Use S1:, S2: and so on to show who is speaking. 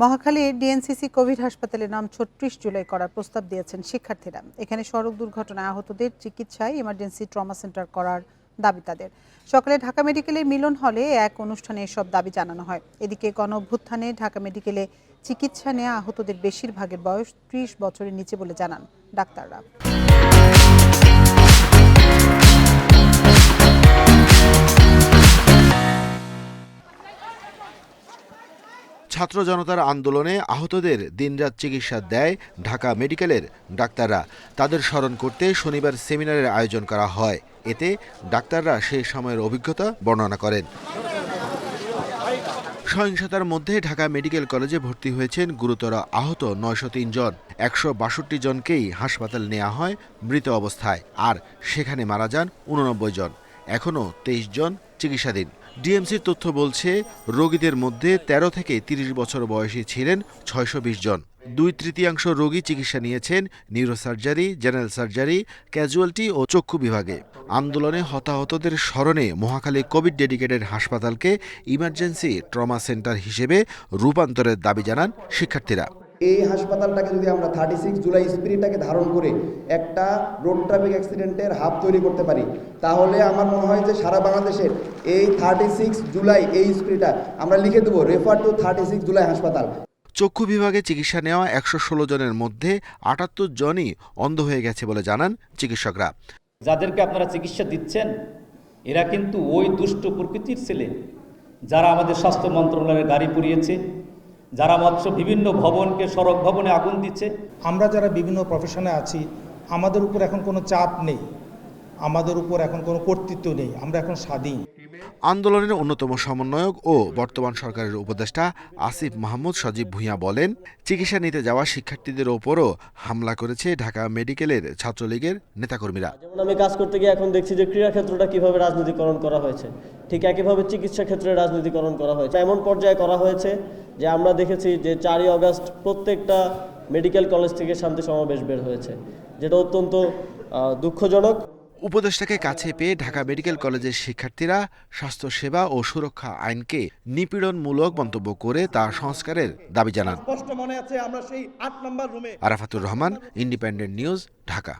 S1: মহাখালীর DNCC Covid হাসপাতালের নাম ছত্রিশ জুলাই করার প্রস্তাব দিয়েছেন শিক্ষার্থীরা। এখানে সড়ক দুর্ঘটনায় আহতদের চিকিৎসায় ইমার্জেন্সি ট্রমা সেন্টার করার দাবি তাদের। সকালে ঢাকা মেডিকেলের মিলন হলে এক অনুষ্ঠানে এসব দাবি জানানো হয়। এদিকে গণভ্যুত্থানে ঢাকা মেডিকেলে চিকিৎসা নেওয়া আহতদের বেশিরভাগের বয়স ত্রিশ বছরের নিচে বলে জানান ডাক্তাররা।
S2: ছাত্র জনতার আন্দোলনে আহতদের দিনরাত চিকিৎসা দেয় ঢাকা মেডিকেলের ডাক্তাররা। তাদের স্মরণ করতে শনিবার সেমিনারের আয়োজন করা হয়। এতে ডাক্তাররা সেই সময়ের অভিজ্ঞতা বর্ণনা করেন। সহিংসতার মধ্যে ঢাকা মেডিকেল কলেজে ভর্তি হয়েছেন গুরুতর আহত নয়শো জন। একশো বাষট্টি জনকেই হাসপাতালে নেওয়া হয় মৃত অবস্থায়। আর সেখানে মারা যান উননব্বই জন। এখনও তেইশ জন চিকিৎসাধীন। ডিএমসির তথ্য বলছে, রোগীদের মধ্যে ১৩ থেকে ৩০ বছর বয়সী ছিলেন ছয়শো বিশ জন। দুই তৃতীয়াংশ রোগী চিকিৎসা নিয়েছেন নিউরোসার্জারি, জেনারেল সার্জারি, ক্যাজুয়ালিটি ও চক্ষু বিভাগে। আন্দোলনে হতাহতদের স্মরণে মহাখালী কোভিড ডেডিকেটেড হাসপাতালকে ইমার্জেন্সি ট্রমা সেন্টার হিসেবে রূপান্তরের দাবি জানান শিক্ষার্থীরা।
S3: এই হাসপাতালটাকে যদি আমরা থার্টি সিক্স জুলাই স্পিরিটটাকে ধারণ করে একটা রোড ট্রাফিক অ্যাক্সিডেন্টের হাব তৈরি করতে পারি তাহলে আমার মনে হয় যে সারা বাংলাদেশের এই থার্টি সিক্স জুলাই এই স্পিরিটটা আমরা লিখে দেবো refer to thirty six July হাসপাতাল।
S2: চক্ষু বিভাগে চিকিৎসা নেওয়া একশো ষোলো জনের মধ্যে আটাত্তর জনই অন্ধ হয়ে গেছে বলে জানান চিকিৎসকরা।
S4: যাদেরকে আপনারা চিকিৎসা দিচ্ছেন এরা কিন্তু ওই দুষ্ট প্রকৃতির ছেলে যারা আমাদের স্বাস্থ্য মন্ত্রণালয়ের গাড়ি পুড়িয়েছে যারা মৎস্য বিভিন্ন ভবনকে, সড়ক ভবনে আগুন দিচ্ছে।
S5: আমরা যারা বিভিন্ন প্রফেশনে আছি, আমাদের উপর এখন কোনো চাপ নেই। আমাদের উপর এখন কোনো কর্তৃত্ব নেই। আমরা এখন স্বাধীন।
S2: আন্দোলনের অন্যতম সমন্বয়ক ও বর্তমান সরকারের উপদেষ্টা আসিফ মাহমুদ সজীব ভূঁইয়া বলেন, চিকিৎসা নিতে যাওয়া শিক্ষার্থীদের ওপরও হামলা করেছে ঢাকা মেডিকেলের ছাত্রলীগের নেতাকর্মীরা।
S6: যেমন আমি কাজ করতে গিয়ে এখন দেখছি যে ক্রীড়া ক্ষেত্রটা কীভাবে রাজনীতিকরণ করা হয়েছে। ঠিক একইভাবে চিকিৎসা ক্ষেত্রে রাজনীতিকরণ করা হয়েছে। এমন পর্যায়ে করা হয়েছে যে আমরা দেখেছি যে চারই আগস্ট প্রত্যেকটা মেডিকেল কলেজ থেকে শান্তি সমাবেশ বের হয়েছে, যেটা অত্যন্ত দুঃখজনক।
S2: উপদেষ্টাকে কাছে পেয়ে ঢাকা মেডিকেল কলেজের শিক্ষার্থীরা স্বাস্থ্যসেবা ও সুরক্ষা আইনকে নিপীড়নমূলক মন্তব্য করে তা সংস্কারের দাবি জানান। Arafatur Rahman Independent News Dhaka.